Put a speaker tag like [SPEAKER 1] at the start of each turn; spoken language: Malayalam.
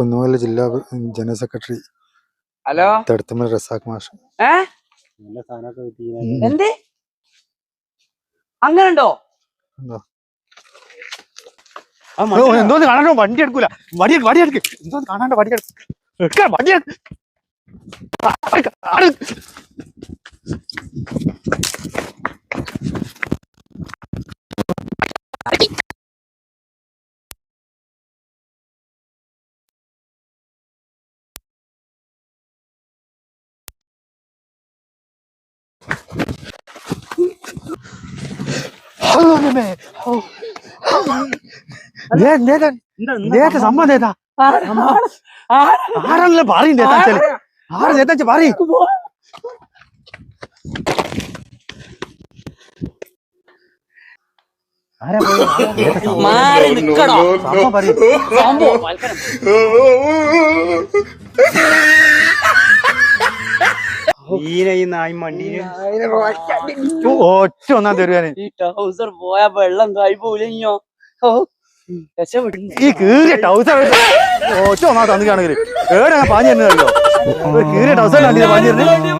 [SPEAKER 1] കുന്നുമല ജില്ലാ ജനറൽ സെക്രട്ടറി
[SPEAKER 2] ഹലോ
[SPEAKER 1] തടുത്തമ്മൽ റസാഖ് മാഷ്
[SPEAKER 2] എന്ത് അങ്ങനുണ്ടോ
[SPEAKER 1] എന്തോ?
[SPEAKER 3] എന്തോന്ന് കാണാനോ വണ്ടി എടുക്കൂല വടി വടി എടുക്ക് എന്തോന്ന് കാണാണ്ട് വടി എടുക്ക വടി എടുക്ക്. സമ്മതം ഏതാ ആരാണല്ലോ പറയണ്ടേ ഏതാച്ചാൽ ആരാ നേതാച്ച പറയും
[SPEAKER 2] മാറി നിക്കണോ
[SPEAKER 3] പറയും
[SPEAKER 2] സംഭവം
[SPEAKER 3] ഒറ്റ ഒന്നാം തരുവാന്
[SPEAKER 2] ഈ ട്രൗസർ പോയാ വെള്ളം കായി പോലെയോ
[SPEAKER 3] ഈ കീറിയ ടൗസർ ഒറ്റ ഒന്നാ തന്നിട്ടാണെങ്കിൽ പാഞ്ഞിരുന്നല്ലോ ഏടെ പാഞ്ഞു കീറിയ ടൗസർ പാഞ്ഞു തരുന്നത്